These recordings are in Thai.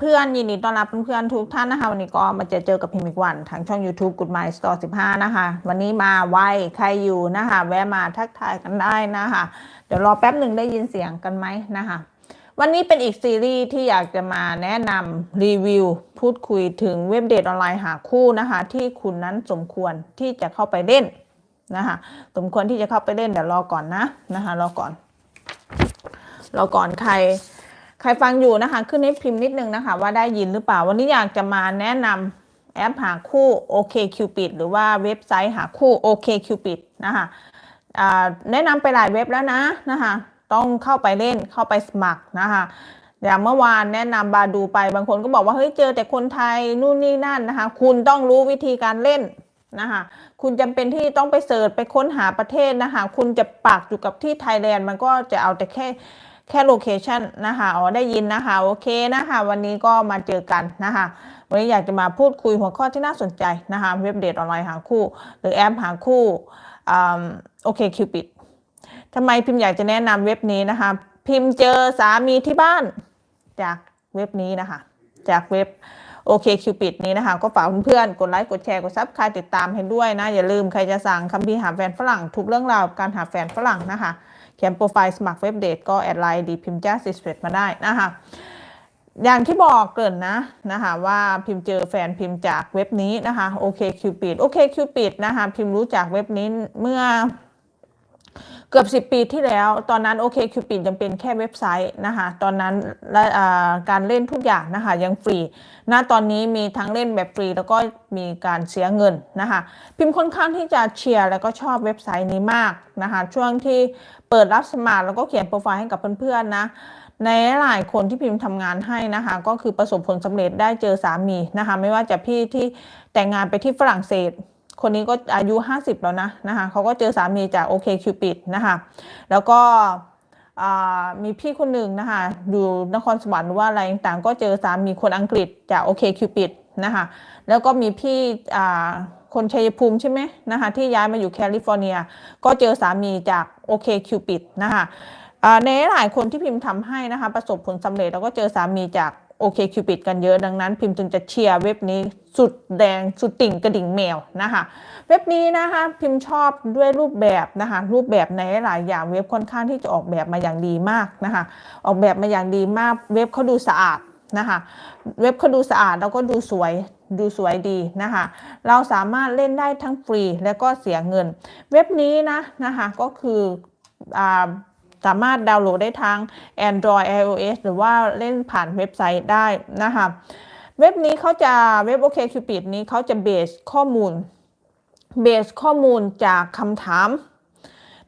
เพื่อนยินดีต้อนรับเพื่อนๆทุกท่านนะคะ วันนี้ก็มาเจอเจอกับพิมพ์อีกวันทางช่อง YouTube Good My Store 15 นะคะ วันนี้มาไวใครอยู่นะคะ แวะมาทักทายกันได้นะคะ เดี๋ยวรอแป๊บหนึ่งได้ยินเสียงกันไหมนะคะ วันนี้เป็นอีกซีรีส์ที่อยากจะมาแนะนำรีวิว พูดคุยถึงเว็บเดทออนไลน์หาคู่นะคะ ที่คุณนั้นสมควรที่จะเข้าไปเล่นนะคะสมควรที่จะเข้าไปเล่นเดี๋ยวรอก่อนนะนะคะรอก่อนรอก่อนใคร ใครฟังอยู่นะคะ ขึ้นให้พิมพ์นิดนึงนะคะ ว่าได้ยินหรือเปล่า วันนี้อยากจะมาแนะนำแอปหาคู่ OK Cupid หรือว่าเว็บไซต์หาคู่ OK Cupid นะคะแนะนำไปหลายเว็บแล้วนะนะคะต้องเข้าไปเล่นเข้าไปสมัครนะคะอย่างเมื่อวานแนะนำบาดูไปบางคนก็บอกว่าเฮ้ยเจอแต่คนไทยนู่นนี่นั่นนะคะ คุณต้องรู้วิธีการเล่นนะคะคุณจำเป็นที่ต้องไปเสิร์ชไปค้นหาประเทศนะคะ คุณจะปักอยู่กับที่ไทยแลนด์มันก็จะเอาแต่แค่ แค่โลเคชันนะคะอ๋อได้ยินนะคะ โอเคนะคะ วันนี้ก็มาเจอกันนะคะ วันนี้อยากจะมาพูดคุยหัวข้อที่น่าสนใจนะคะเว็บเดทออนไลน์หาคู่ หรือแอปหาคู่โอเคคิวปิดทำไมพิมพ์อยากจะแนะนำเว็บนี้นะคะ พิมพ์เจอสามีที่บ้านจากเว็บนี้นะคะ จากเว็บโอเคคิวปิดนี้นะคะ ก็ฝากเพื่อนๆกดไลค์กดแชร์กดซับคลายติดตามให้ด้วยนะ อย่าลืมใครจะสั่งคำพีร์หาแฟนฝรั่งทุกเรื่องราวการหาแฟนฝรั่งนะคะ เขียนโปรไฟล์สมัครเว็บเดทก็แอดไลน์ดีพิมพ์จ้าสิสเมาได้นะคะอย่างที่บอกเกินนะนะคะว่าพิมพ์เจอแฟนพิมพ์จากเว็บนี้นะคะโอเคคิวปิดโอเคคิวปิดนะคะพิมพ์รู้จักเว็บนี้เมื่อ กือบ 10 ปีที่แล้ว ตอนนั้นโอเคคิวปิดยังเป็นแค่เว็บไซต์นะคะตอนนั้นและการเล่นทุกอย่างนะคะยังฟรีณตอนนี้มีทั้งเล่นแบบฟรีแล้วก็มีการเสียเงินนะคะพิมพ์ค่อนข้างที่จะเชียร์แล้วก็ชอบเว็บไซต์นี้มากนะคะช่วงที่เปิดรับสมัครแล้วก็เขียนโปรไฟล์ให้กับเพื่อนๆนะในหลายคนที่พิมพ์ทำงานให้นะคะ ก็คือประสบผลสำเร็จได้เจอสามีนะคะ ไม่ว่าจะพี่ที่แต่งงานไปที่ฝรั่งเศส คนนี้ก็อายุ 50 แล้วนะนะคะเขาก็เจอสามีจากโอเคคิวปิดนะคะแล้วก็มีพี่คนหนึ่งนะคะอยู่นครสวรรค์ว่าอะไรต่างก็เจอสามีคนอังกฤษจากโอเคคิวปิดนะคะแล้วก็มีพี่คนชัยภูมิใช่ไหมนะคะที่ย้ายมาอยู่แคลิฟอร์เนีย ก็เจอสามีจากโอเคคิวปิดนะคะในหลายคนที่พิมพ์ทำให้นะคะประสบผลสำเร็จแล้วก็เจอสามีจาก โอเคคิวปิดกันเยอะดังนั้น พิมพ์จึงจะเชียร์เว็บนี้สุดแดงสุดติ่งกระดิ่งแมวนะคะเว็บนี้นะคะพิมพ์ชอบด้วยรูปแบบนะคะรูปแบบในหลายอย่างเว็บค่อนข้างที่จะออกแบบมาอย่างดีมากนะคะออกแบบมาอย่างดีมากเว็บเขาดูสะอาดนะคะเว็บเขาดูสะอาดแล้วก็ดูสวยดูสวยดีนะคะเราสามารถเล่นได้ทั้งฟรีและก็เสียเงิน เว็บนี้นะนะคะก็คืออ่า สามารถดาวน์โหลดได้ทั้ง Android iOS หรือว่าเล่นผ่านเว็บไซต์ได้นะคะเว็บนี้เขาจะเว็บ OK Cupid นี้เขาจะเบสข้อมูลเบสข้อมูลจากคำถาม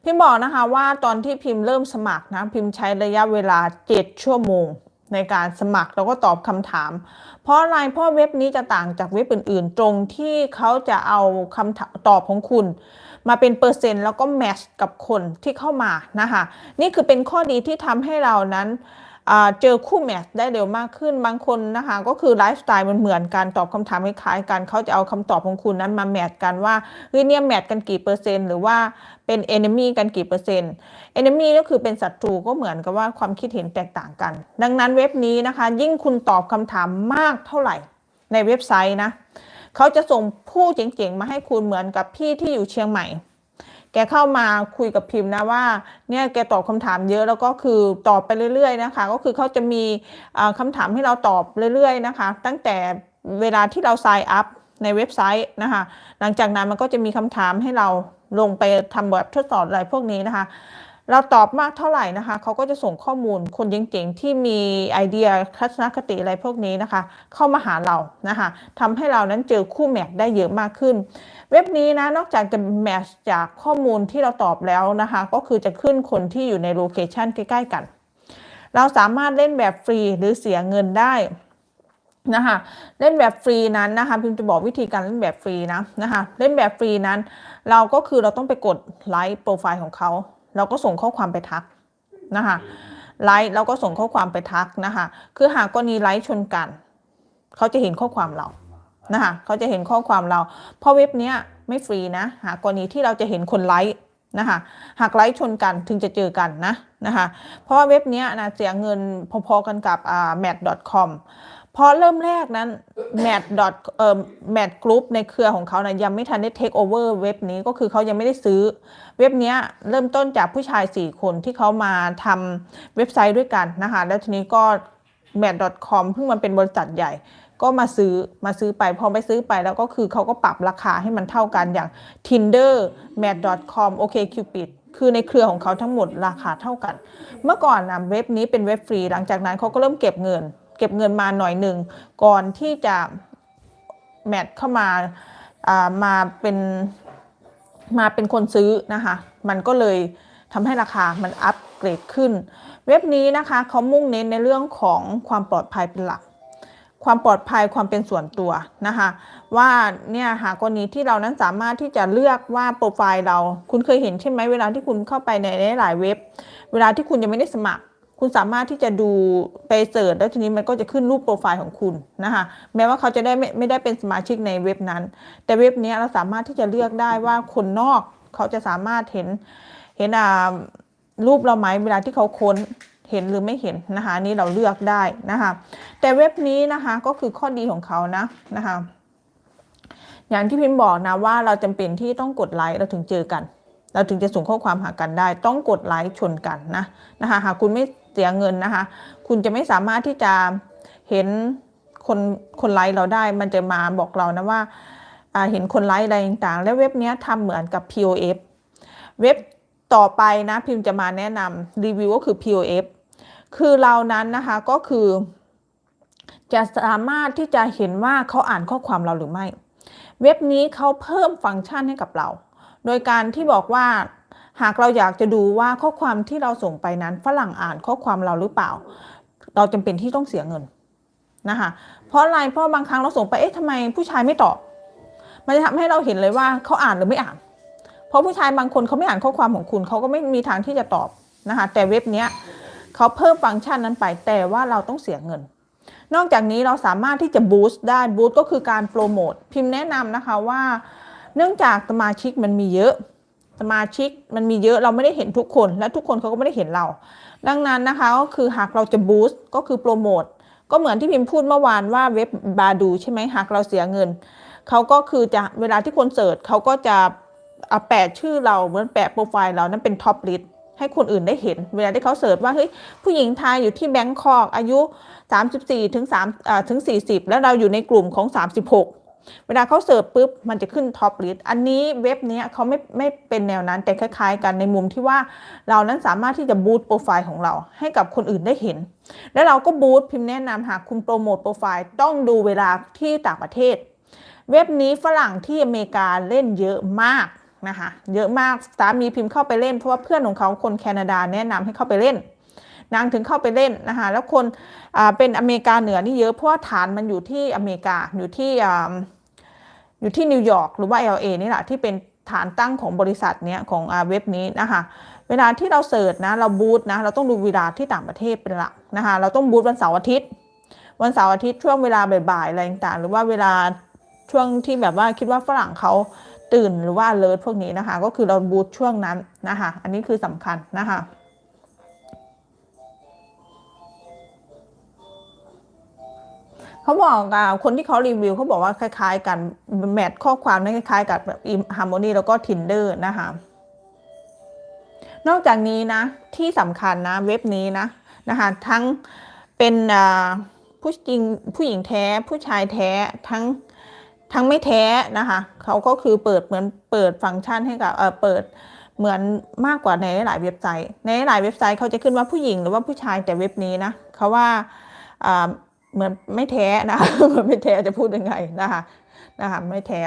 พิมบอกนะคะว่าตอนที่พิมพ์เริ่มสมัครนะพิมพ์ใช้ระยะเวลา 7 ชั่วโมง ในการสมัครแล้วก็ตอบคำถาม เพราะอะไรเพราะเว็บนี้จะต่างจากเว็บอื่นๆ ตรงที่เขาจะเอาคำตอบของคุณ มาเป็นเปอร์เซ็นต์แล้วก็แมชกับคนที่เข้ามานะคะนี่คือเป็นข้อดีที่ทำให้เรานั้นเจอคู่แมทได้เร็วมากขึ้นบางคนนะคะก็คือไลฟ์สไตล์มันเหมือนกันตอบคำถามคล้ายๆกันเขาจะเอาคำตอบของคุณนั้นมาแมทกันว่าเฮ้ยเนี่ยแมทกันกี่เปอร์เซ็นต์หรือว่าเป็นเอนมีกันกี่เปอร์เซ็นต์เอนมีก็คือเป็นศัตรูก็เหมือนกับว่าความคิดเห็นแตกต่างกัน ดังนั้นเว็บนี้นะคะ ยิ่งคุณตอบคำถามมากเท่าไหร่ในเว็บไซต์นะ เขาจะส่งผู้เจ๋งๆมาให้คุณเหมือนกับพี่ที่อยู่เชียงใหม่ แกเข้ามาคุยกับพิมพ์นะว่าเนี่ยแกตอบคำถามเยอะแล้วก็คือตอบไปเรื่อยๆนะคะ ก็คือเขาจะมีคำถามให้เราตอบเรื่อยๆนะคะ ตั้งแต่เวลาที่เรา sign up ในเว็บไซต์นะคะ หลังจากนั้นมันก็จะมีคำถามให้เราลงไปทำแบบทดสอบอะไรพวกนี้นะคะ เราตอบมากเท่าไหร่นะคะ เขาก็จะส่งข้อมูลคนเจ๋งๆที่มีไอเดียทัศนคติอะไรพวกนี้นะคะ เข้ามาหาเรานะคะทำให้เรานั้นเจอคู่แมทได้เยอะมากขึ้น เว็บนี้นะนอกจากจะแมทจากข้อมูลที่เราตอบแล้วนะคะ ก็คือจะขึ้นคนที่อยู่ในโลเคชันใกล้ๆกัน เราสามารถเล่นแบบฟรีหรือเสียเงินได้นะคะเล่นแบบฟรีนั้นนะคะพิมจะบอกวิธีการเล่นแบบฟรีนะนะคะเล่นแบบฟรีนั้น เราก็คือเราต้องไปกดไลค์โปรไฟล์ของเขา เราก็ส่งข้อความไปทักนะคะไลค์เราก็ส่งข้อความไปทักนะคะคือหากกรณีไลค์ชนกัน เขาจะเห็นข้อความเรานะคะเขาจะเห็นข้อความเรา เพราะเว็บนี้ไม่ฟรีนะ หากกรณีที่เราจะเห็นคนไลค์นะคะหากไลค์ชนกันถึงจะเจอกันนะนะคะเพราะว่าเว็บนี้นะเสียเงินพอๆกันกับอ่า m a t c o m เพราะเริ่มแรกนั้น mat dot เอ่อ mat group ในเครือของเขานะยังไม่ทันได้ take over เว็บนี้ก็คือเขายังไม่ได้ซื้อ เว็บเนี้ยเริ่มต้นจากผู้ชาย 4 คนที่เขามาทำเว็บไซต์ด้วยกันนะคะ แล้วทีนี้ก็ mat com เพิ่งมันเป็นบริษัทใหญ่ ก็มาซื้อมาซื้อไปพอไปซื้อไปแล้วก็คือเขาก็ปรับราคาให้มันเท่ากันอย่าง Tinder mat com OkCupid คือในเครือของเขาทั้งหมดราคาเท่ากัน เมื่อก่อนนะเว็บนี้เป็นเว็บฟรี หลังจากนั้นเขาก็เริ่มเก็บเงิน เก็บเงินมาหน่อยหนึ่งก่อนที่จะแมทเข้ามาอ่ามาเป็นมาเป็นคนซื้อนะคะ มันก็เลยทำให้ราคามันอัปเกรดขึ้น เว็บนี้นะคะเขามุ่งเน้นในเรื่องของความปลอดภัยเป็นหลัก ความปลอดภัยความเป็นส่วนตัวนะคะ ว่าเนี่ยหากกรณีที่เรานั้นสามารถที่จะเลือกว่าโปรไฟล์เรา คุณเคยเห็นใช่ไหมเวลาที่คุณเข้าไปในหลายเว็บ เวลาที่คุณยังไม่ได้สมัคร คุณสามารถที่จะดูไปเสิร์ชแล้วทีนี้มันก็จะขึ้นรูปโปรไฟล์ของคุณนะคะแม้ว่าเขาจะได้ไม่ไม่ได้เป็นสมาชิกในเว็บนั้น แต่เว็บนี้เราสามารถที่จะเลือกได้ว่าคนนอกเขาจะสามารถเห็นเห็นอ่ารูปเราไหมเวลาที่เขาค้นเห็นหรือไม่เห็นนะคะนี้เราเลือกได้นะคะแต่เว็บนี้นะคะก็คือข้อดีของเขานะนะคะอย่างที่พิมพ์บอกนะว่าเราจำเป็นที่ต้องกดไลค์เราถึงเจอกัน เราถึงจะส่งข้อความหากันได้ ต้องกดไลค์ชนกันนะนะคะหากคุณไม่เสียเงินนะคะ คุณจะไม่สามารถที่จะเห็นคนคนไลค์เราได้ มันจะมาบอกเรานะว่าเห็นคนไลค์อะไรต่างๆ แล้วเว็บนี้ทำเหมือนกับ POF เว็บต่อไปนะพิมจะมาแนะนำรีวิวก็คือ POF คือเรานั้นนะคะก็คือ จะสามารถที่จะเห็นว่าเขาอ่านข้อความเราหรือไม่ เว็บนี้เขาเพิ่มฟังก์ชันให้กับเรา โดยการที่บอกว่า หากเราอยากจะดูว่าข้อความที่เราส่งไปนั้นฝรั่งอ่านข้อความเราหรือเปล่า เราจำเป็นที่ต้องเสียเงินนะคะเพราะอะไรเพราะบางครั้งเราส่งไปเอ๊ะทำไมผู้ชายไม่ตอบ มันจะทำให้เราเห็นเลยว่าเขาอ่านหรือไม่อ่าน เพราะผู้ชายบางคนเขาไม่อ่านข้อความของคุณเขาก็ไม่มีทางที่จะตอบนะคะแต่เว็บเนี้ยเขาเพิ่มฟังก์ชันนั้นไปแต่ว่าเราต้องเสียเงิน นอกจากนี้เราสามารถที่จะบูสต์ได้บูสต์ก็คือการโปรโมทพิมพ์แนะนำนะคะว่า เนื่องจากสมาชิกมันมีเยอะสมาชิกมันมีเยอะเราไม่ได้เห็นทุกคน และทุกคนเขาก็ไม่ได้เห็นเรา ดังนั้นนะคะก็คือหากเราจะบูสต์ก็คือโปรโมทก็เหมือนที่พิมพ์พูดเมื่อวานว่าเว็บบาดูใช่ไหมหากเราเสียเงินเขาก็คือจะเวลาที่คนเสิร์ชเขาก็จะเอาแปะชื่อเราเหมือนแปะโปรไฟล์เรานั้นเป็นท็อปลิสต์ให้คนอื่นได้เห็น เวลาที่เขาเสิร์ชว่าเฮ้ยผู้หญิงไทยอยู่ที่แบงคอกอายุ 34ถึง3ถึง40 แล้วเราอยู่ในกลุ่มของ 36 เวลาเขาเสิร์ชปุ๊บมันจะขึ้นท็อปลิสต์อันนี้เว็บนี้เขาไม่ไม่เป็นแนวนั้นแต่คล้าย ๆ กันในมุมที่ว่าเรานั้นสามารถที่จะบูตโปรไฟล์ของเรา ให้กับคนอื่นได้เห็น แล้วเราก็บูตพิมพ์แนะนำหากคุณโปรโมทโปรไฟล์ต้องดูเวลาที่ต่างประเทศ เว็บนี้ฝรั่งที่อเมริกาเล่นเยอะมากนะคะเยอะมากสามีพิมพ์เข้าไปเล่นเพราะว่าเพื่อนของเขาคนแคนาดาแนะนำให้เข้าไปเล่น นางถึงเข้าไปเล่นนะคะแล้วคนเป็นอเมริกาเหนือนี่เยอะเพราะว่าฐานมันอยู่ที่อเมริกาอยู่ที่ อยู่ที่นิวยอร์กหรือว่า LA นี่แหละที่เป็นฐานตั้งของบริษัทเนี้ยของอเว็บนี้นะคะเวลาที่เราเสิร์ชนะเราบูตนะเราต้องดูเวลาที่ต่างประเทศเป็นหลักนะคะเราต้องบูตวันเสาร์อาทิตย์ วันเสาร์อาทิตย์ช่วงเวลาบ่ายๆอะไรต่างๆ หรือว่าเวลาช่วงที่แบบว่าคิดว่าฝรั่งเขาตื่นหรือว่าเลิศพวกนี้นะคะ ก็คือเราบูตช่วงนั้นนะคะอันนี้คือสำคัญนะคะ เขาบอกอะคนที่เขารีวิวเขาบอกว่าคล้าย ๆ กันแมทข้อความนั้นคล้ายๆ กับแบบฮาร์โมนีแล้วก็ Tinder นะคะนอกจากนี้นะที่สำคัญนะเว็บนี้นะนะคะทั้งเป็นผู้หญิงผู้หญิงแท้ผู้ชายแท้ทั้งทั้งไม่แท้นะคะเขาก็คือเปิดเหมือนเปิดฟังก์ชันให้กับเออเปิดเหมือนมากกว่าในหลายเว็บไซต์ ในหลายเว็บไซต์เขาจะขึ้นว่าผู้หญิงหรือว่าผู้ชายแต่เว็บนี้นะเขาว่า เหมือนไม่แท้นะคะเหมือนไม่แท้จะพูดยังไงนะคะนะคะไม่แท้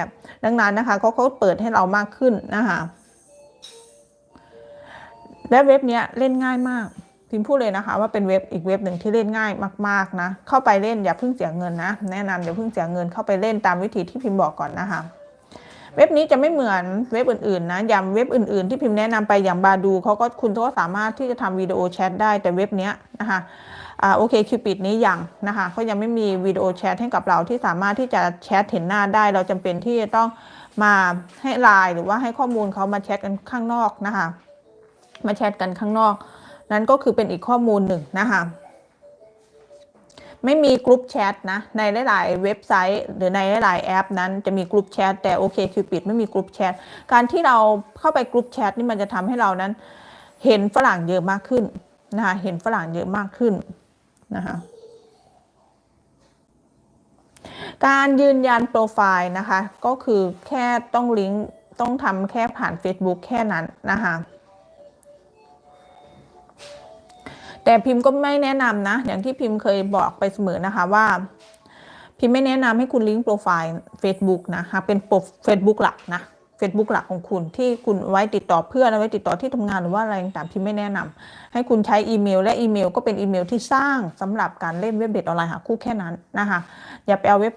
ดังนั้นนะคะเขาเขาเปิดให้เรามากขึ้นนะคะและเว็บเนี้ยเล่นง่ายมากพิมพูดเลยนะคะว่าเป็นเว็บอีกเว็บหนึ่งที่เล่นง่ายมากๆนะเข้าไปเล่นอย่าเพิ่งเสียเงินนะแนะนำอย่าเพิ่งเสียเงินเข้าไปเล่นตามวิธีที่พิมพ์บอกก่อนนะคะเว็บนี้จะไม่เหมือนเว็บอื่นๆนะอย่างเว็บอื่นๆที่พิมพ์แนะนำไปอย่างบาดูเขาก็คุณก็สามารถที่จะทำวิดีโอแชทได้แต่เว็บเนี้ยนะคะ โอเคคิวปิดนี้ยังนะคะเขายังไม่มีวิดีโอแชทให้กับเราที่สามารถที่จะแชทเห็นหน้าได้ เราจำเป็นที่จะต้องมาให้ไลน์หรือว่าให้ข้อมูลเขามาแชทกันข้างนอกนะคะ มาแชทกันข้างนอก นั้นก็คือเป็นอีกข้อมูลหนึ่งนะคะไม่มีกลุ่มแชทนะในหลายๆเว็บไซต์หรือในหลายๆแอป นั้นจะมีกลุ่มแชทแต่โอเคคิวปิดไม่มีกลุ่มแชทการที่เราเข้าไปกลุ่มแชทนี่มันจะทำให้เรานั้น เห็นฝรั่งเยอะมากขึ้นนะคะเห็นฝรั่งเยอะมากขึ้น นะคะการยืนยันโปรไฟล์นะคะ ก็คือแค่ต้องลิงก์ต้องทำแค่ผ่าน Facebook แค่นั้นนะคะแต่พิมพ์ก็ไม่แนะนำนะ อย่างที่พิมพ์เคยบอกไปเสมอนะคะว่า พิมพ์ไม่แนะนำให้คุณลิงก์โปรไฟล์ Facebook นะคะเป็นโปรเฟซบุ๊กหลักนะ Facebook หลักของคุณที่คุณไว้ติดต่อเพื่อนไว้ติดต่อที่ทำงานหรือว่าอะไรต่างๆพิมพ์ไม่แนะนำให้คุณใช้อีเมล และอีเมลก็เป็นอีเมลที่สร้างสำหรับการเล่นเว็บเด็ดออนไลน์หาคู่แค่นั้นนะคะอย่าไปเอาเว็บ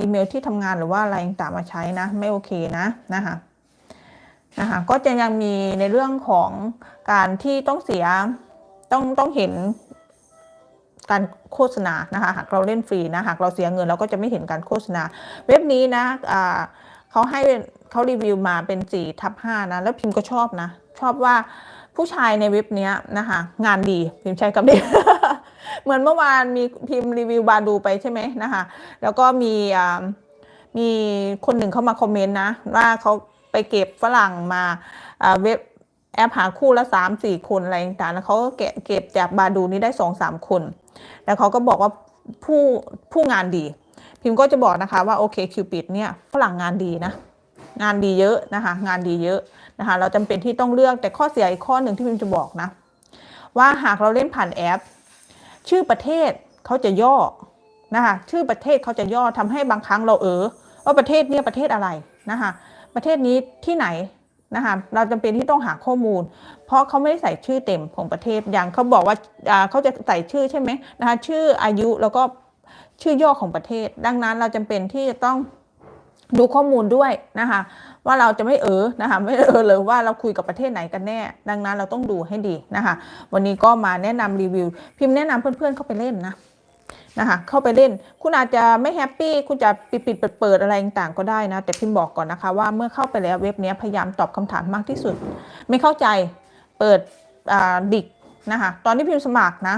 อีเมลที่ทำงานหรือว่าอะไรต่างๆมาใช้นะไม่โอเคนะนะคะนะคะก็จะยังมีในเรื่องของการที่ต้องเสียต้องต้องเห็นการโฆษณานะคะหากเราเล่นฟรีนะหากเราเสียเงินเราก็จะไม่เห็นการโฆษณา เว็บนี้นะะเขาให้ เขารีวิวมาเป็น4ทับ5นะ แล้วพิมพ์ก็ชอบนะ ชอบว่าผู้ชายในเว็บนี้นะคะ งานดีพิมพ์ใช้คำนี้เหมือนเมื่อวานมีพิมพ์รีวิวบาดูไปใช่ไหมนะคะ แล้วก็มีมีคนหนึ่งเข้ามาคอมเมนต์นะ ว่าเขาไปเก็บฝรั่งมาเว็บแอปหาคู่ละสามสี่คนอะไรต่างๆแล้วเขาก็เก็บจากบาดูนี้ได้สองสามคน แล้วเขาก็บอกว่าผู้ผู้งานดี พิมพ์ก็จะบอกนะคะว่าโอเคคิวปิดเนี่ยฝรั่งงานดีนะ งานดีเยอะนะคะ งานดีเยอะนะคะ เราจำเป็นที่ต้องเลือกแต่ข้อเสียอีกข้อหนึ่งที่พิมจะบอกนะ ว่าหากเราเล่นผ่านแอป ชื่อประเทศเขาจะย่อนะคะ ชื่อประเทศเขาจะย่อทำให้บางครั้งเราเออว่าประเทศเนี่ยประเทศอะไรนะคะ ประเทศนี้ที่ไหนนะคะ เราจำเป็นที่ต้องหาข้อมูล เพราะเขาไม่ได้ใส่ชื่อเต็มของประเทศอย่างเขาบอกว่าเขาจะใส่ชื่อใช่ไหมนะคะ ชื่ออายุแล้วก็ชื่อย่อของประเทศ ดังนั้นเราจำเป็นที่จะต้อง ดูข้อมูลด้วยนะคะว่าเราจะไม่เออนะคะไม่เออเลยว่าเราคุยกับประเทศไหนกันแน่ ดังนั้นเราต้องดูให้ดีนะคะ วันนี้ก็มาแนะนำรีวิว พิมพ์แนะนำเพื่อนๆเข้าไปเล่นนะนะคะเข้าไปเล่น คุณอาจจะไม่แฮปปี้คุณจะปิดปิดเปิดเปิดอะไรต่างก็ได้นะ แต่พิมพ์บอกก่อนนะคะว่าเมื่อเข้าไปแล้วเว็บนี้พยายามตอบคำถามมากที่สุด ไม่เข้าใจเปิดดิกนะคะตอนที่พิมพ์สมัครนะ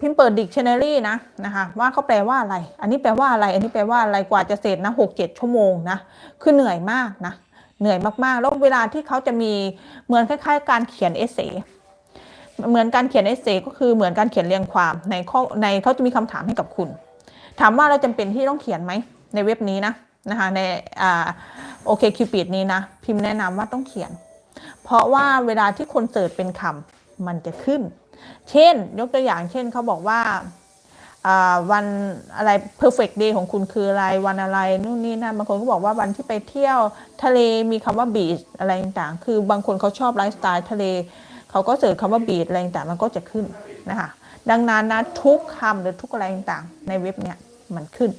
พิมพ์เปิดดิกชันนารีนะนะคะว่าเขาแปลว่าอะไร อันนี้แปลว่าอะไร อันนี้แปลว่าอะไรกว่าจะเสร็จนะหกเจ็ดชั่วโมงนะคือเหนื่อยมากนะเหนื่อยมากๆ แล้วเวลาที่เขาจะมีเหมือนคล้ายๆ การเขียนเอเซเหมือนการเขียนเอเซก็คือเหมือนการเขียนเรียงความในข้อในเขาจะมีคำถามให้กับคุณ ถามว่าเราจำเป็นที่ต้องเขียนไหมในเว็บนี้นะนะคะในอ่าโอเคคิวปิดนี้นะพิมพ์แนะนำว่าต้องเขียน เพราะว่าเวลาที่คนเสิร์ชเป็นคำมันจะขึ้น เช่นยกตัวอย่างเช่นเขาบอกว่าวันอะไร perfect day ของคุณคืออะไรวันอะไรนู่นนี่นั่นบางคนก็บอกว่าวันที่ไปเที่ยวทะเลมีคำว่า beach อะไรต่างๆ คือบางคนเขาชอบไลฟ์สไตล์ทะเล เขาก็เสิร์ชคำว่าบีดอะไรต่างๆมันก็จะขึ้นนะคะดังนั้นนะทุกคำหรือทุกอะไรต่างๆในเว็บเนี้ยมันขึ้น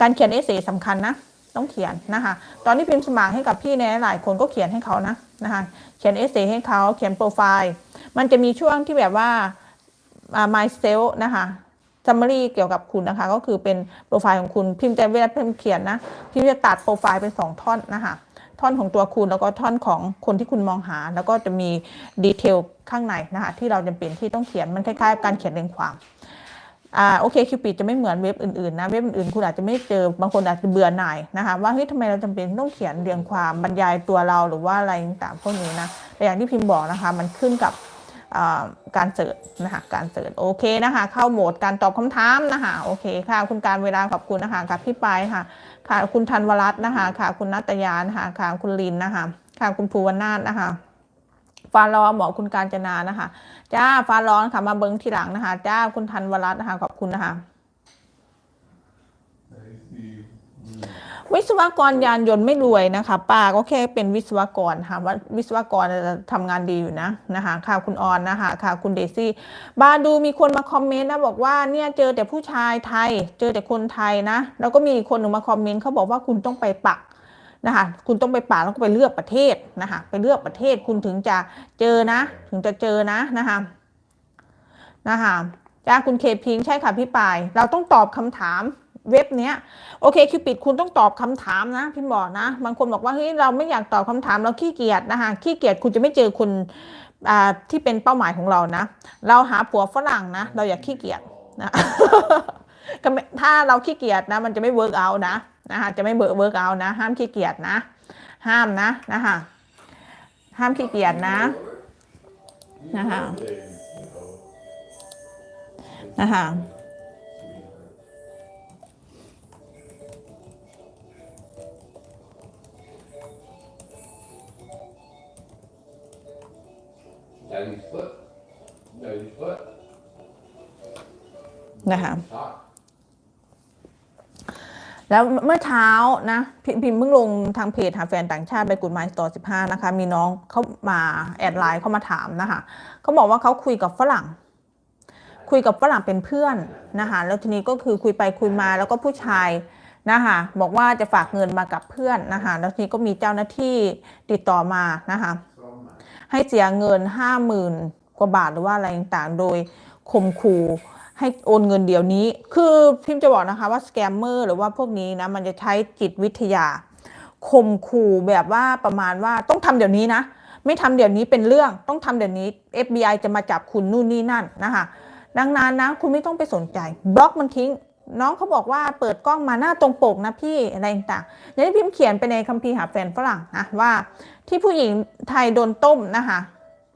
การเขียนเอเซ่สำคัญนะต้องเขียนนะคะตอนที่พิมพ์สมัครให้กับพี่ในหลายคนก็เขียนให้เขานะนะคะเขียนเอเซ่ให้เขาเขียนโปรไฟล์ มันจะมีช่วงที่แบบว่า my self นะคะซัมมารีเกี่ยวกับคุณนะคะ ก็คือเป็นโปรไฟล์ของคุณพิมพ์จะเวลาพิมพ์เขียนนะพิมพ์จะตัดโปรไฟล์เป็น 2 ท่อนนะคะท่อนของตัวคุณแล้วก็ท่อนของคนที่คุณมองหา แล้วก็จะมีดีเทลข้างในนะคะที่เราจำเป็นที่ต้องเขียนมันคล้ายๆ การเขียนเรียงความอ่าโอเคคิวปิดจะไม่เหมือนเว็บอื่นๆนะเว็บอื่นๆคุณอาจจะไม่เจอบางคนอาจจะเบื่อหน่ายนะคะว่าเฮ้ยทำไมเราจำเป็นต้องเขียนเรียงความบรรยายตัวเราหรือว่าอะไรต่างๆพวกนี้นะแต่อย่างที่พิมพ์บอกนะคะ มันขึ้นกับ การเสิร์ชนะคะการเสิร์ชโอเคนะคะเข้าโหมดการตอบคำถามนะคะโอเคค่ะคุณการเวลาขอบคุณนะคะกับพี่ปายค่ะค่ะคุณธันวรัตน์นะคะค่ะคุณนัตยานะคะค่ะคุณลินนะคะค่ะคุณภูวนาถนะคะฟาลอหมอคุณการจนานะคะจ้าฟาลอนค่ะมาเบิ้งทีหลังนะคะจ้าคุณธันวรัตน์นะคะขอบคุณนะคะ วิศวกรยานยนต์ไม่รวยนะคะป้าก็แค่เป็นวิศวกรค่ะว่าวิศวกรจะทำงานดีอยู่นะนะคะค่ะคุณออนนะคะค่ะคุณเดซี่บาดูมีคนมาคอมเมนต์นะบอกว่าเนี่ยเจอแต่ผู้ชายไทย เจอแต่คนไทยนะ แล้วก็มีคนหนึ่งมาคอมเมนต์เขาบอกว่าคุณต้องไปปักนะคะคุณต้องไปป่าแล้วก็ไปเลือกประเทศนะคะไปเลือกประเทศคุณถึงจะเจอนะ ถึงจะเจอนะนะคะนะคะจ้าคุณเคพิงใช่ค่ะพี่ปาย เราต้องตอบคำถาม เว็บเนี้ยโอเคคิวปิดคุณต้องตอบคำถามนะพี่บอกนะบางคนบอกว่าเฮ้ยเราไม่อยากตอบคำถามเราขี้เกียจนะคะขี้เกียจคุณจะไม่เจอคนที่เป็นเป้าหมายของเรานะ เราหาผัวฝรั่งนะ เราอยากขี้เกียจนะถ้าเราขี้เกียจนะ มันจะไม่เวิร์กเอานะนะคะจะไม่เบิร์เวิร์กเอานะ ห้ามขี้เกียจนะ ห้ามนะนะคะห้ามขี้เกียจนะนะคะนะคะ Daddy's foot. Daddy's foot. นะคะ Talk. แล้วเมื่อเช้านะพพิมพ์เพิ่งลงทางเพจหาแฟนต่างชาติไปกุดไมล์สตอร์สิบห้านะคะ มีน้องเขามาแอดไลน์เข้ามาถามนะคะเขาบอกว่าเขาคุยกับฝรั่ง คุยกับฝรั่งเป็นเพื่อนนะคะแล้วทีนี้ก็คือคุยไปคุยมาแล้วก็ผู้ชายนะคะบอกว่าจะฝากเงินมากับเพื่อนนะคะแล้วทีนี้ก็มีเจ้าหน้าที่ติดต่อมานะคะ ให้เสียเงินห้าหมื่นกว่าบาทหรือว่าอะไรต่างๆ โดยข่มขู่ให้โอนเงินเดี๋ยวนี้ คือพิมพ์จะบอกนะคะว่าสแกมเมอร์หรือว่าพวกนี้นะมันจะใช้จิตวิทยาข่มขู่แบบว่าประมาณว่าต้องทำเดี๋ยวนี้นะ ไม่ทำเดี๋ยวนี้เป็นเรื่องต้องทำเดี๋ยวนี้ FBI จะมาจับคุณนู่นนี่นั่นนะคะดังนั้นนะคุณไม่ต้องไปสนใจ บล็อกมันทิ้ง น้องเขาบอกว่าเปิดกล้องมาหน้าตรงปกนะพี่อะไรต่างๆอย่างที่พิมพ์เขียนไปในคัมภีร์หาแฟนฝรั่งนะว่า ที่ผู้หญิงไทยโดนต้มนะคะ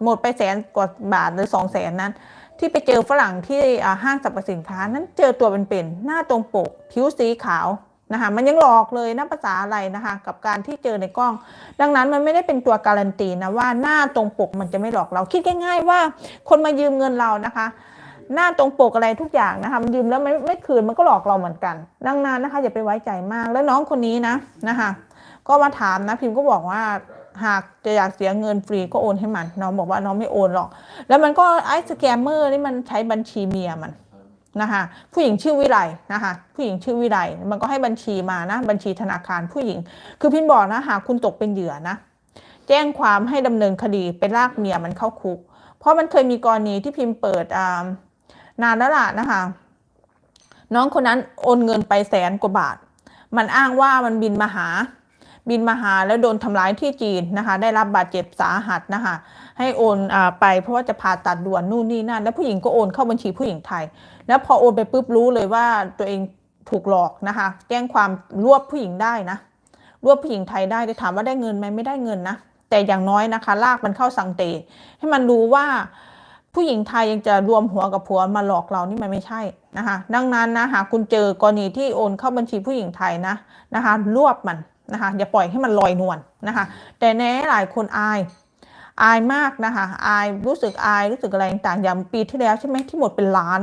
หมดไปแสนกว่าบาทหรือสองแสนนั้น ที่ไปเจอฝรั่งที่ห้างสรรพสินค้านั้นเจอตัวเป็นๆหน้าตรงปก ผิวสีขาวนะคะมันยังหลอกเลยนะภาษาอะไรนะคะ กับการที่เจอในกล้อง ดังนั้นมันไม่ได้เป็นตัวการันตีนะว่าหน้าตรงปกมันจะไม่หลอกเราคิดง่าย ๆ ว่าคนมายืมเงินเรานะคะ หน้าตรงปกอะไรทุกอย่างนะคะมันยืมแล้วไม่ไม่คืนมันก็หลอกเราเหมือนกัน ดังนั้นนะคะอย่าไปไว้ใจมากแล้วน้องคนนี้นะนะคะ ก็มาถามนะพิมพ์ก็บอกว่า หากจะอยากเสียเงินฟรีก็โอนให้มัน น้องบอกว่าน้องไม่โอนหรอก แล้วมันก็ไอ้สแกมเมอร์นี่มันใช้บัญชีเมียมันนะคะผู้หญิงชื่อวิไลนะคะผู้หญิงชื่อวิไลมันก็ให้บัญชีมานะบัญชีธนาคารผู้หญิง คือพิมบอกนะหากคุณตกเป็นเหยื่อนะแจ้งความให้ดำเนินคดีไปลากเมียมันเข้าคุก เพราะมันเคยมีกรณีที่พิมพ์เปิดนานแล้วล่ะนะคะน้องคนนั้นโอนเงินไปแสนกว่าบาท มันอ้างว่ามันบินมาหา บินมาหาแล้วโดนทำร้ายที่จีนนะคะ ได้รับบาดเจ็บสาหัสนะคะ ให้โอนอไปเพราะว่าจะผ่าตัดด่วนนู่นนี่นั่น แล้วผู้หญิงก็โอนเข้าบัญชีผู้หญิงไทย แล้วพอโอนไปปุ๊บรู้เลยว่าตัวเองถูกหลอกนะคะ แจ้งความรวบผู้หญิงได้นะรวบผู้หญิงไทยได้แต่ถามว่าได้เงินไหมไม่ได้เงินนะแต่อย่างน้อยนะคะ ลากมันเข้าสังเตให้มันรู้ว่าผู้หญิงไทยยังจะรวมหัวกับผัวมาหลอกเรานี่มันไม่ใช่นะคะ ดังนั้นนะหากคุณเจอกรณีที่โอนเข้าบัญชีผู้หญิงไทยนะนะคะ รวบมัน นะคะอย่าปล่อยให้มันลอยนวลนะคะ แต่แน่หลายคนอายอายมากนะคะอายรู้สึกอายรู้สึกอะไรต่างอย่างปีที่แล้วใช่ไหมที่หมดเป็นล้าน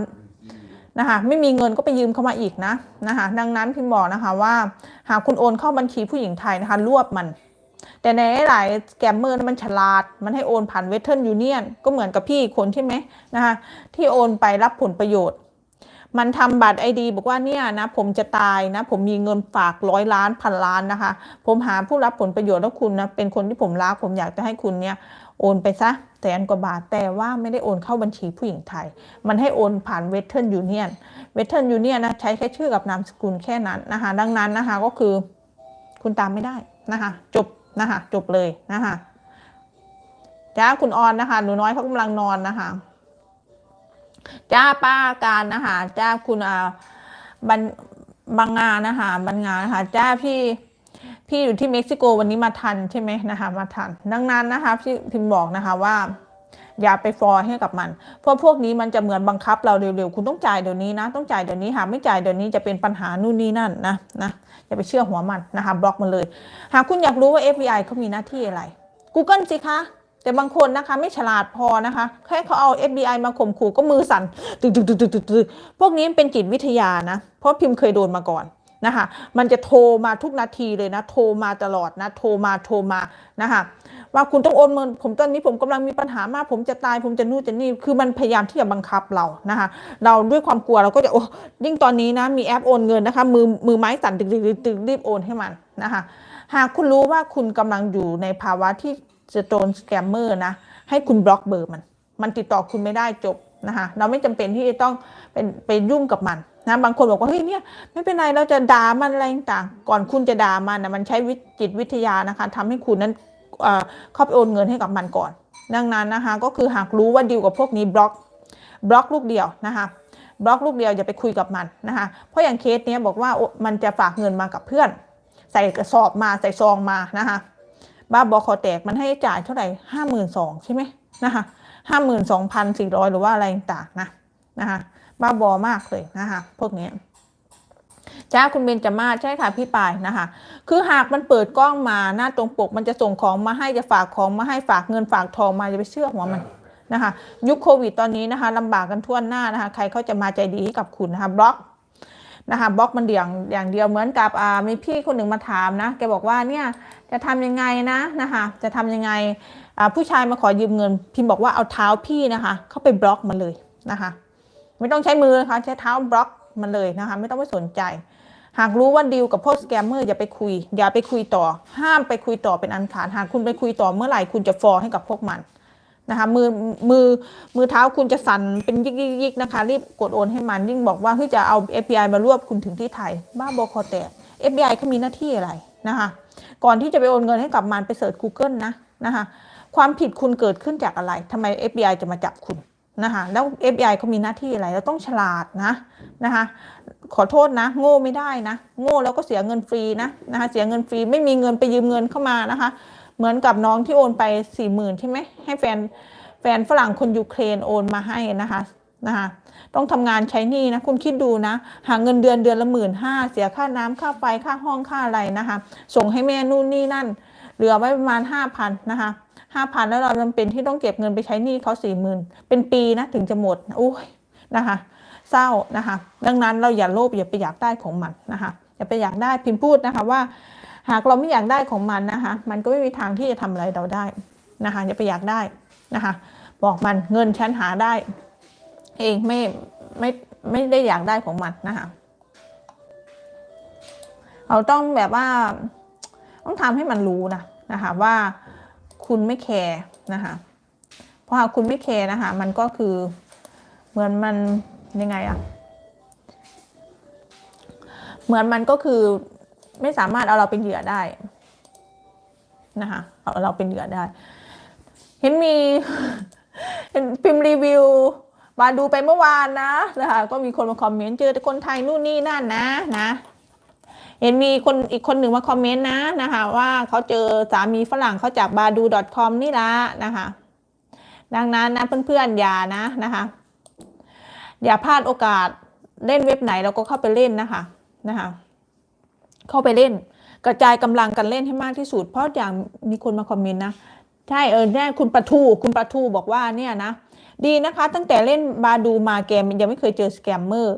นะคะไม่มีเงินก็ไปยืมเข้ามาอีกนะนะคะดังนั้นพิมบอกนะคะว่าหากคุณโอนเข้าบัญชีผู้หญิงไทยนะคะรวบมัน แต่ในหลายสแกมเมอร์มันฉลาด มันให้โอนผ่านเวทเทิร์นยูเนียนก็เหมือนกับพี่คนใช่ไหมนะคะที่โอนไปรับผลประโยชน์ มันทำบัตรไอดีบอกว่าเนี่ยนะผมจะตายนะ ผมมีเงินฝากร้อยล้านพันล้านนะคะ ผมหาผู้รับผลประโยชน์แล้วคุณนะเป็นคนที่ผมรักผมอยากจะให้คุณเนี่ยโอนไปซะแสนกว่าบาทแต่ว่าไม่ได้โอนเข้าบัญชีผู้หญิงไทย มันให้โอนผ่านเวทเทิร์นยูเนียนเวทเทิร์นยูเนียนนะใช้แค่ชื่อกับนามสกุลแค่นั้นนะคะ ดังนั้นนะคะก็คือคุณตามไม่ได้นะคะ จบนะคะจบเลยนะคะจ้าคุณออนนะคะ หนูน้อยเขากำลังนอนนะคะ จ้าป้าการนะคะจ้าคุณอ่าบันบางงานนะคะบางงานนะคะจ้าพี่พี่อยู่ที่เม็กซิโกวันนี้มาทันใช่ไหมนะคะมาทัน ดังนั้นนะคะพี่พิมพ์บอกนะคะว่า อย่าไปฟอร์ให้กับมัน เพราะพวกนี้มันจะเหมือนบังคับเราเร็วๆคุณต้องจ่ายเดี๋ยวนี้นะ ต้องจ่ายเดี๋ยวนี้หากไม่จ่ายเดี๋ยวนี้จะเป็นปัญหานู่นนี่นั่นนะนะอย่าไปเชื่อหัวมันนะคะบล็อกมันเลย หากคุณอยากรู้ว่า FBI เขามีหน้าที่อะไร Google สิคะ แต่บางคนนะคะไม่ฉลาดพอนะคะแค่เขาเอา FBI มาข่มขู่ก็มือสั่นตึกตึกตึกตึกตึกตึกพวกนี้เป็นจิตวิทยานะ เพราะพิมพ์เคยโดนมาก่อนนะคะ มันจะโทรมาทุกนาทีเลยนะ โทรมาตลอดนะ โทรมาโทรมานะคะ ว่าคุณต้องโอนเงิน ผมตอนนี้ผมกำลังมีปัญหามาก ผมจะตาย ผมจะนู่นจะนี่ คือมันพยายามที่จะบังคับเรานะคะ เราด้วยความกลัวเราก็จะโอ้ยิ่งตอนนี้นะ มีแอปโอนเงินนะคะ มือมือไม้สั่นตึกตึกตึกตึกรีบโอนให้มันนะคะ หากคุณรู้ว่าคุณกำลังอยู่ในภาวะที่ จะโดนสแกมเมอร์นะ ให้คุณบล็อกเบอร์มัน มันติดต่อคุณไม่ได้จบนะคะเราไม่จำเป็นที่จะต้องเป็นไปยุ่งกับมันนะบางคนบอกว่าเฮ้ยเนี่ยไม่เป็นไรเราจะด่ามันอะไรต่างก่อนคุณจะด่ามันนะมันใช้วิจิตวิทยานะคะทำให้คุณนั้นเอ่อเข้าไปโอนเงินให้กับมันก่อน ดังนั้นนะคะก็คือหากรู้ว่าดีลกับพวกนี้บล็อกบล็อกลูกเดียวนะคะบล็อกลูกเดียวอย่าไปคุยกับมันนะคะเพราะอย่างเคสเนี้ยบอกว่ามันจะฝากเงินมากับเพื่อน ใส่กระสอบมาใส่ซองมานะคะ บ้าบอคอแตกมันให้จ่ายเท่าไหร่ห้าหมื่นสองใช่ไหมนะคะห้าหมื่นสองพันสี่ร้อยหรือว่าอะไรต่างนะนะคะบ้าบอมากเลยนะคะพวกนี้จ้าคุณเบนจามาใช่ค่ะพี่ปายนะคะ คือหากมันเปิดกล้องมาหน้าตรงปก มันจะส่งของมาให้จะฝากของมาให้ฝากเงินฝากทองมาจะไปเชื่อหัวมันนะคะ ยุคโควิดตอนนี้นะคะลำบากกันทั่วหน้านะคะ ใครเขาจะมาใจดีให้กับคุณนะคะบล็อก นะคะบล็อกมันอย่างอย่างเดียวเหมือนกับมีพี่คนหนึ่งมาถามนะแกบอกว่าเนี่ยจะทำยังไงนะนะคะจะทำยังไงผู้ชายมาขอยืมเงิน พิมพ์บอกว่าเอาเท้าพี่นะคะเข้าไปบล็อกมันเลยนะคะ ไม่ต้องใช้มือนะคะใช้เท้าบล็อกมันเลยนะคะไม่ต้องไปสนใจ หากรู้ว่าดีลกับพวกสแกมเมอร์อย่าไปคุย อย่าไปคุยต่อ ห้ามไปคุยต่อเป็นอันขาดหากคุณไปคุยต่อเมื่อไหร่คุณจะฟอร์ให้กับพวกมัน นะคะมือมือมือเท้าคุณจะสั่นเป็นยิกยิกยิกนะคะ รีบกดโอนให้มันยิ่งบอกว่าเฮ้ยจะเอา FBI มารวบคุณถึงที่ไทย บ้าบอคอแตก FBI เขามีหน้าที่อะไรนะคะก่อนที่จะไปโอนเงินให้กับมันไปเสิร์ช Google นะนะคะความผิดคุณเกิดขึ้นจากอะไรทำไม FBI จะมาจับคุณนะคะแล้ว FBI เขามีหน้าที่อะไร เราต้องฉลาดนะนะคะขอโทษนะ โง่ไม่ได้นะ โง่แล้วก็เสียเงินฟรีนะนะคะเสียเงินฟรีไม่มีเงินไปยืมเงินเข้ามานะคะ เหมือนกับน้องที่โอนไปสี่หมื่นใช่ไหมให้แฟนแฟนฝรั่งคนยูเครนโอนมาให้นะคะนะคะต้องทำงานใช้หนี้นะคุณคิดดูนะหาเงินเดือนเดือนละหมื่นห้าเสียค่าน้ำค่าไฟค่าห้องค่าอะไรนะคะ ส่งให้แม่นู่นนี่นั่น เหลือไว้ประมาณห้าพันนะคะห้าพันแล้วเราจำเป็นที่ต้องเก็บเงินไปใช้หนี้เขาสี่หมื่นเป็นปีนะถึงจะหมดโอ้ยนะคะเศร้านะคะ ดังนั้นเราอย่าโลภอย่าไปอยากได้ของมันนะคะอย่าไปอยากได้พิมพ์พูดนะคะว่า หากเราไม่อยากได้ของมันนะคะ มันก็ไม่มีทางที่จะทำอะไรเราได้นะคะอย่าไปอยากได้นะคะ บอกมันเงินฉันหาได้ เองไม่ไม่ไม่ได้อยากได้ของมันนะคะเราต้องแบบว่าต้องทำให้มันรู้นะนะคะว่าคุณไม่แคร์นะคะเพราะหากคุณไม่แคร์นะคะ มันก็คือเหมือนมันยังไงอะเหมือนมันก็คือ ไม่สามารถเอาเราเป็นเหยื่อได้นะคะเอาเราเป็นเหยื่อได้ เห็นมีเห็นพิมพ์รีวิวมาดูไปเมื่อวานนะนะคะก็มีคนมาคอมเมนต์เจอคนไทยนู่นนี่นั่นนะนะเห็นมีคนอีกคนหนึ่งมาคอมเมนต์นะนะคะว่าเขาเจอสามีฝรั่งเขาจาก badu.com นี่ละนะคะ ดังนั้นนะเพื่อนๆอย่านะนะคะอย่าพลาดโอกาสเล่นเว็บไหนเราก็เข้าไปเล่นนะคะนะคะ เข้าไปเล่น กระจายกำลังกันเล่นให้มากที่สุด เพราะอย่างมีคนมาคอมเมนต์นะใช่เออแน่คุณประทูคุณประทูบอกว่าเนี่ยนะดีนะคะ ตั้งแต่เล่นบาดูมาเกมยังไม่เคยเจอสแกมเมอร์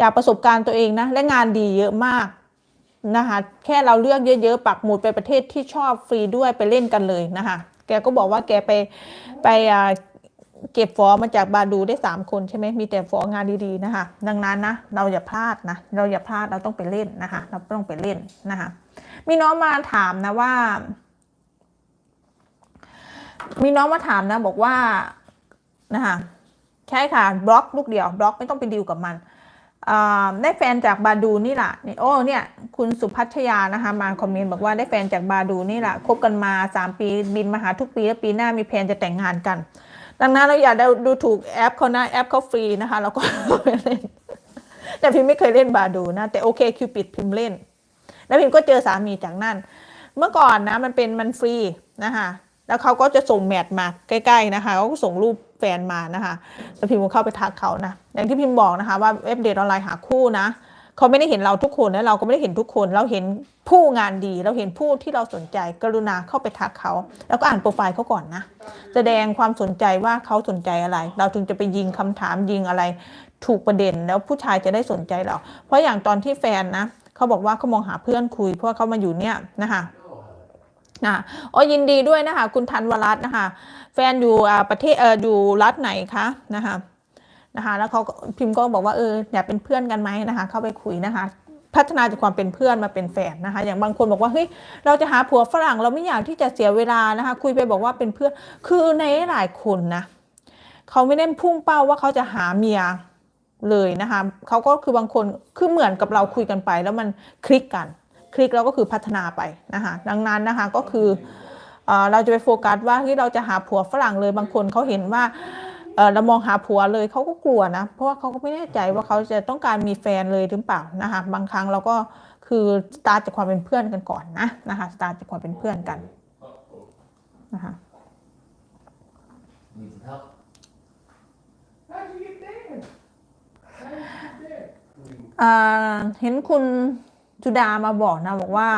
จากประสบการณ์ตัวเองนะ และงานดีเยอะมากนะคะแค่เราเลือกเยอะๆ ปักหมุดไปประเทศที่ชอบฟรีด้วยไปเล่นกันเลยนะคะ แกก็บอกว่าแกไปไปอ่า เก็บฟอมาจากบาดูได้สามคนใช่ไหมมีแต่ฟองานดีๆนะคะดังนั้นนะเราอย่าพลาดนะเราอย่าพลาดเราต้องไปเล่นนะคะเราต้องไปเล่นนะคะมีน้องมาถามนะว่า มีน้องมาถามนะบอกว่านะคะใช่ค่ะบล็อกลูกเดียวบล็อกไม่ต้องไปดีลกับมันได้แฟนจากบาดูนี่แหละนี่โอ้เนี่ยคุณสุพัชยานะคะมาคอมเมนต์บอกว่าได้แฟนจากบาดูนี่แหละคบกันมาสามปีบินมาหาทุกปีแล้วปีหน้ามีแผนจะแต่งงานกัน ดังนั้นเราอย่าดูถูกแอปเขานะแอปเขาฟรีนะคะเราก็ไปเล่น แต่พิมไม่เคยเล่นบาดูนะ แต่โอเคคิวปิดพิมเล่น แล้วพิมก็เจอสามีจากนั่น เมื่อก่อนนะมันเป็นมันฟรีนะคะแล้วเขาก็จะส่งแมทมาใกล้ ๆนะคะเขาก็ส่งรูปแฟนมานะคะแล้วพิมก็เข้าไปทักเขานะอย่างที่พิมบอกนะคะว่าเว็บเดทออนไลน์หาคู่นะ เขาไม่ได้เห็นเราทุกคนและเราก็ไม่ได้เห็นทุกคน เราเห็นผู้งานดี เราเห็นผู้ที่เราสนใจกรุณาเข้าไปทักเขา แล้วก็อ่านโปรไฟล์เขาก่อนนะ แสดงความสนใจว่าเขาสนใจอะไร เราถึงจะไปยิงคำถามยิงอะไร ถูกประเด็นแล้วผู้ชายจะได้สนใจเรา เพราะอย่างตอนที่แฟนนะเขาบอกว่าเขามองหาเพื่อนคุย เพราะเขามาอยู่เนี่ยนะคะนะอ๋อยินดีด้วยนะคะคุณธันวรัตน์นะคะ แฟนอยู่ประเทศเอออยู่รัฐไหนคะนะคะ นะคะ แล้วเขาก็พิมพ์ก็บอกว่าเอออยากเป็นเพื่อนกันไหมนะคะ เข้าไปคุยนะคะพัฒนาจากความเป็นเพื่อนมาเป็นแฟนนะคะ อย่างบางคนบอกว่าเฮ้ยเราจะหาผัวฝรั่งเราไม่อยากที่จะเสียเวลานะคะ คุยไปบอกว่าเป็นเพื่อนคือในหลายคนนะเขาไม่ได้พุ่งเป้าว่าเขาจะหาเมียเลยนะคะเขาก็คือบางคนคือเหมือนกับเราคุยกันไป แล้วมันคลิกกัน คลิกแล้วก็คือพัฒนาไปนะคะดังนั้นนะคะก็คือเอเราจะไปโฟกัสว่าที่เราจะหาผัวฝรั่งเลยบางคนเขาเห็นว่า เออเรามองหาผัวเลยเขาก็กลัวนะ เพราะว่าเขาก็ไม่แน่ใจว่าเขาจะต้องการมีแฟนเลยหรือเปล่านะคะบางครั้งเราก็คือสตาร์ทจากความเป็นเพื่อนกันก่อนนะนะคะสตาร์ทจากความเป็นเพื่อนกันนะคะ Need some help? How'd you get there? How did you get there? อ่าเห็นคุณจุดามาบอกนะบอกว่า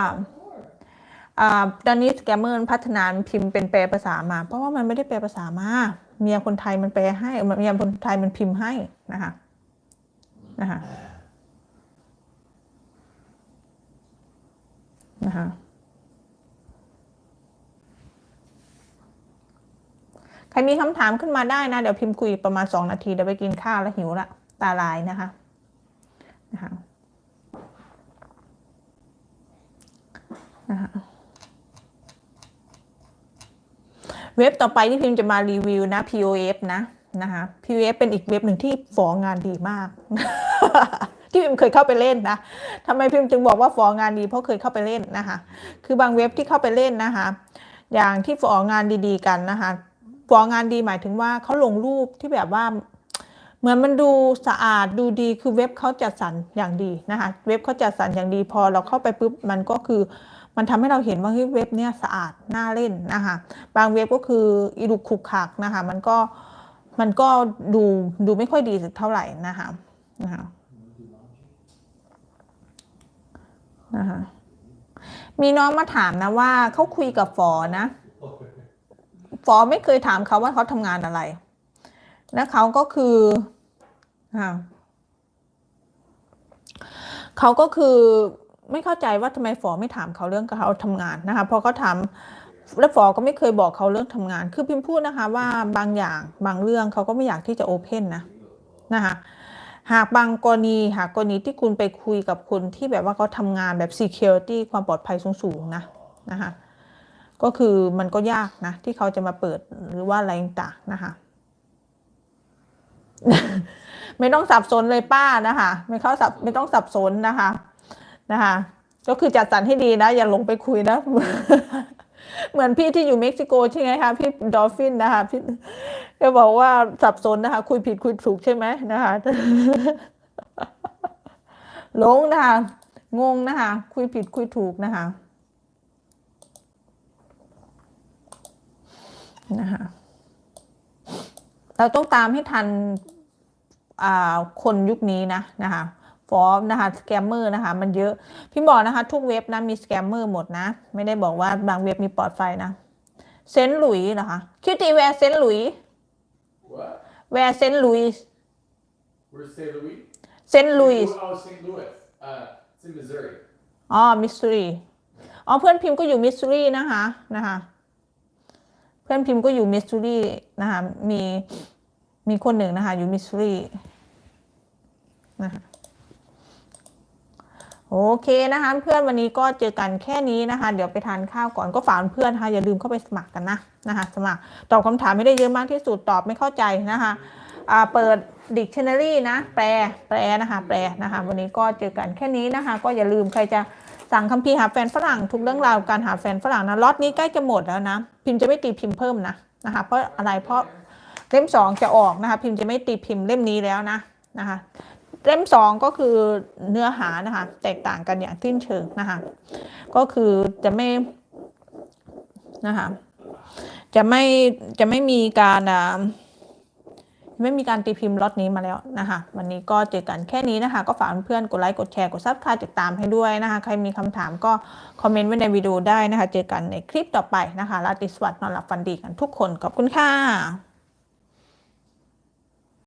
อ่าตอนนี้สแกมเมอร์พัฒนาพิมพ์เป็นแปลภาษามา เพราะว่ามันไม่ได้แปลภาษามาเมียคนไทยมันแปลให้เมียคนไทยมันพิมพ์ให้นะคะนะคะนะคะใครมีคำถามขึ้นมาได้นะ เดี๋ยวพิมพ์คุยประมาณสองนาที เดี๋ยวไปกินข้าวแล้วหิวละ ตาลายนะคะนะคะนะคะ เว็บต่อไปที่พิมพ์จะมารีวิวนะ POF นะนะคะ POF เป็นอีกเว็บหนึ่งที่ฟองานดีมาก ที่พิมพ์เคยเข้าไปเล่นนะทำไมพิมพ์จึงบอกว่าฟองานดีเพราะเคยเข้าไปเล่นนะคะ คือบางเว็บที่เข้าไปเล่นนะคะ อย่างที่ฟองานดีๆกันนะคะฟองานดีหมายถึงว่าเขาลงรูปที่แบบว่าเหมือนมันดูสะอาดดูดีคือเว็บเขาจัดสรรอย่างดีนะคะ เว็บเขาจัดสรรอย่างดีพอเราเข้าไปปุ๊บมันก็คือ มันทำให้เราเห็นว่าเฮ้ยเว็บเนี้ยสะอาดน่าเล่นนะคะบางเว็บก็คืออีลุกขุกขักนะคะ มันก็มันก็ดูดูไม่ค่อยดีสักเท่าไหร่นะคะนะคะนะคะมีน้องมาถามนะว่าเขาคุยกับฟอนะฟอไม่เคยถามเขาว่าเขาทำงานอะไรแล้วเขาก็คืออ่าเขาก็คือ ไม่เข้าใจว่าทำไมฟอไม่ถามเขาเรื่องเขาทำงานนะคะพอเขาถามแล้วฟอก็ไม่เคยบอกเขาเรื่องทำงาน คือพิมพ์พูดนะคะว่าบางอย่างบางเรื่องเขาก็ไม่อยากที่จะโอเพนนะนะคะหากบางกรณีหากกรณีที่คุณไปคุยกับคนที่แบบว่าเขาทำงานแบบ security ความปลอดภัยสูงๆนะนะคะก็คือมันก็ยากนะ ที่เขาจะมาเปิดหรือว่าอะไรต่างนะคะ ไม่ต้องสับสนเลยป้านะคะ ไม่เข้าสับไม่ต้องสับสนนะคะ นะคะก็คือจัดสรรให้ดีนะ อย่าลงไปคุยนะ เหมือนพี่ที่อยู่เม็กซิโกใช่ไหมคะพี่ดอฟฟินนะคะพี่ก็บอกว่าสับสนนะคะ คุยผิดคุยถูกใช่ไหมนะคะหลงนะคะงงนะคะ คุยผิดคุยถูกนะคะนะคะเราต้องตามให้ทันอ่าคนยุคนี้นะนะคะ ฟอร์มนะคะสแกมเมอร์นะคะ มันเยอะ พี่บอกนะคะ ทุกเว็บนะมีสแกมเมอร์หมดนะ ไม่ได้บอกว่าบางเว็บมีปลอดไฟนะเซนต์หลุยส์เหรอคะคิวตีแวร์เซนต์หลุย What? แวร์เซนต์หลุยส์ Where's St. Louis? เซนต์หลุยส์ Oh, St. Louis. Uh, it's in Missouri. อ๋อมิสซูรีอ๋อเพื่อนพิมพ์ก็อยู่มิสซูรีนะคะนะคะเพื่อนพิมพ์ก็อยู่มิสซูรีนะคะมีมีคนหนึ่งนะคะอยู่มิสซูรีนะคะ โอเคนะคะเพื่อนวันนี้ก็เจอกันแค่นี้นะคะ เดี๋ยวไปทานข้าวก่อนก็ฝากเพื่อนนะคะอย่าลืมเข้าไปสมัครกันนะนะคะ สมัครตอบคำถามไม่ได้เยอะมากที่สุดตอบไม่เข้าใจนะคะอ่าเปิด dictionary นะ แปลแปลนะคะ แปลนะคะ วันนี้ก็เจอกันแค่นี้นะคะ ก็อย่าลืมใครจะสั่งคัมภีร์หาแฟนฝรั่งทุกเรื่องราวการหาแฟนฝรั่งนะล็อตนี้ใกล้จะหมดแล้วนะ พิมพ์จะไม่ตีพิมพ์เพิ่มนะนะคะ เพราะอะไรเพราะเล่มสองจะออกนะคะ พิมพ์จะไม่ตีพิมพ์เล่มนี้แล้วนะนะคะ เล่มสองก็คือเนื้อหานะคะ แตกต่างกันอย่างสิ้นเชิงนะคะ ก็คือจะไม่นะคะจะไม่จะไม่มีการอ่าไม่มีการตีพิมพ์ล็อตนี้มาแล้วนะคะ วันนี้ก็เจอกันแค่นี้นะคะ ก็ฝากเพื่อนกดไลค์กดแชร์กดซับสไครต์ติดตามให้ด้วยนะคะ ใครมีคำถามก็คอมเมนต์ไว้ในวิดีโอได้นะคะ เจอกันในคลิปต่อไปนะคะราตรีสวัสดิ์นอนหลับฝันดีกันทุกคนขอบคุณค่ะ